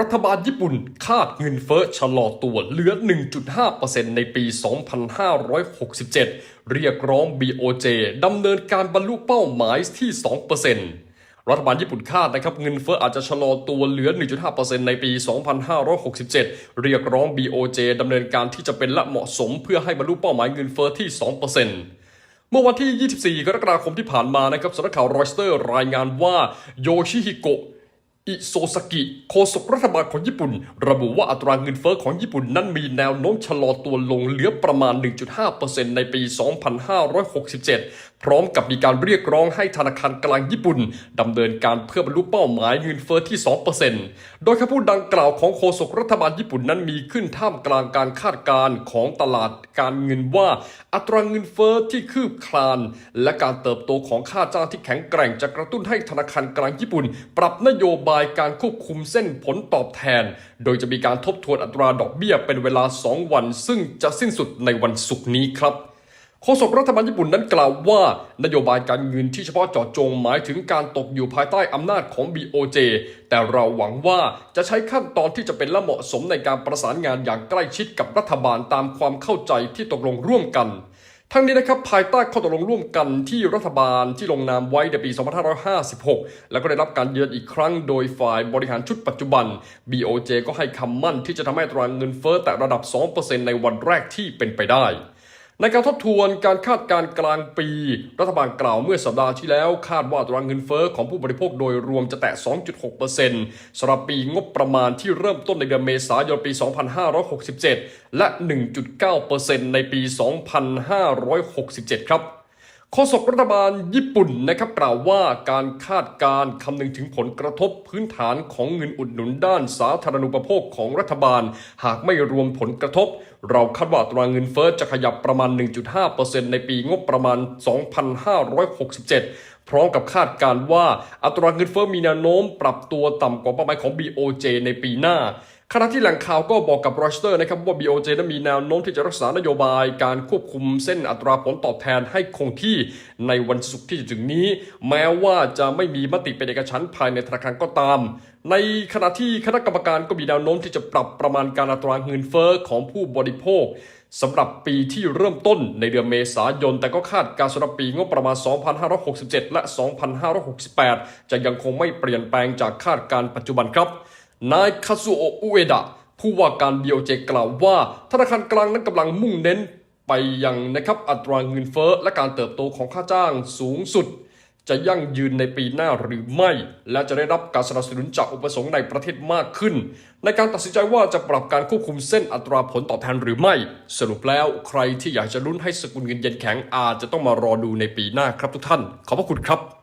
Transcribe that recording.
รัฐบาลญี่ปุ่นคาดเงินเฟ้อชะลอตัวเหลือ 1.5%ในปี 2567 เรียกร้อง BOJ ดำเนินการบรรลุเป้าหมายที่ 2%รัฐบาลญี่ปุ่นคาดนะครับเงินเฟ้ออาจจะชะลอตัวเหลือ 1.5%ในปี 2567 เรียกร้อง BOJ ดำเนินการที่จะเป็นและเหมาะสมเพื่อให้บรรลุเป้าหมายเงินเฟ้อที่ 2%เมื่อวันที่ 24 กรกฎาคมที่ผ่านมานะครับสำนักข่าวรอยสเตอร์รายงานว่าโยชิฮิโกะ อิโซสกิ โฆษกรัฐบาลของญี่ปุ่น ระบุว่าอัตราเงินเฟ้อของญี่ปุ่นนั้นมีแนวโน้มชะลอตัวลงเหลือประมาณ 1.5%ในปี 2567 พร้อมกับมีการเรียกร้องให้ธนาคารกลางญี่ปุ่นดำเนินการเพื่อบรรลุเป้าหมายเงินเฟ้อที่ 2%โดยคำพูดดังกล่าวของโฆษกรัฐบาลญี่ปุ่นนั้นมีขึ้นท่ามกลางการคาดการณ์ของตลาดการเงินว่า อัตราเงินเฟ้อที่คืบคลาน และการเติบโตของค่าจ้างที่แข็งแกร่งจะกระตุ้นให้ธนาคารกลางญี่ปุ่น ปรับนโยบายการควบคุมเส้นผลตอบแทน โดยจะมีการทบทวนอัตราดอกเบี้ยเป็นเวลา 2 วัน ซึ่งจะสิ้นสุดในวันศุกร์นี้ครับโฆษกรัฐบาลญี่ปุ่นนั้นกล่าวว่า นโยบายการเงินที่เฉพาะเจาะจงหมายถึงการตกอยู่ภายใต้อำนาจของ BOJ แต่เราหวังว่าจะใช้ขั้นตอนที่จะเป็นและเหมาะสมในการประสานงานอย่างใกล้ชิดกับรัฐบาลตามความเข้าใจที่ตกลงร่วมกัน ทั้งนี้นะครับภายใต้ข้อตกลงร่วมกันที่รัฐบาลที่ลงนามไว้ในปี 2556 แล้วก็ได้รับการยืนอีกครั้งโดยฝ่ายบริหารชุดปัจจุบัน BOJ ก็ให้คำมั่นที่จะทำให้ตรางเงินเฟ้อแต่ระดับ 2%ในวันแรกที่เป็นไปได้ ในการทบทวนการคาดการกลางปี รัฐบาลกล่าวเมื่อสัปดาห์ที่แล้ว คาดว่าอัตราเงินเฟ้อของผู้บริโภคโดยรวมจะแตะ 2.6%สำหรับปีงบประมาณที่เริ่มต้นในเดือนเมษายนปี 2567 และ 1.9%ในปี 2567 ครับ โฆษกรัฐบาลญี่ปุ่นนะครับกล่าวว่าการคาดการณ์คำนึงถึงผลกระทบพื้นฐานของเงินอุดหนุนด้านสาธารณูปโภคของรัฐบาล หากไม่รวมผลกระทบ เราคาดว่าอัตราเงินเฟ้อจะขยับประมาณ 1.5%ในปีงบประมาณ 2567พร้อมกับคาดการณ์ว่าอัตราเงินเฟ้อมีแนวโน้มปรับตัวต่ำกว่าเป้าหมายของ BOJ ในปีหน้า ขณะที่แหล่งข่าวก็บอกกับรอยสเตอร์นะครับว่า BOJ นั้นมีแนวโน้มที่จะรักษานโยบายการควบคุมเส้นอัตราผลตอบแทนให้คงที่ในวันศุกร์ที่จะถึงนี้ แม้ว่าจะไม่มีมติเป็นเอกฉันภายในธนาคารก็ตาม ในขณะที่คณะกรรมการก็มีแนวโน้มที่จะปรับประมาณการอัตราเงินเฟ้อของผู้บริโภคสำหรับปีที่เริ่มต้นในเดือนเมษายน แต่ก็คาดการณ์สำหรับปีงบประมาณ 2567 และ 2568 จะยังคงไม่เปลี่ยนแปลงจากคาดการณ์ปัจจุบันครับ นายคาซุโอะอุเอดะผู้ว่าการ BOJ กล่าวว่าธนาคารกลางนั้นกำลังมุ่งเน้นไปยังนะครับอัตราเงินเฟ้อและการเติบโตของค่าจ้างสูงสุด จะยั่งยืนในปีหน้าหรือไม่ และจะได้รับการสนับสนุนจากอุปสงค์ในประเทศมากขึ้น ในการตัดสินใจว่าจะปรับการควบคุมเส้นอัตราผลตอบแทนหรือไม่ สรุปแล้วใครที่อยากจะลุ้นให้สกุลเงินเยนแข็งอาจจะต้องมารอดูในปีหน้าครับทุกท่าน ขอบพระคุณครับ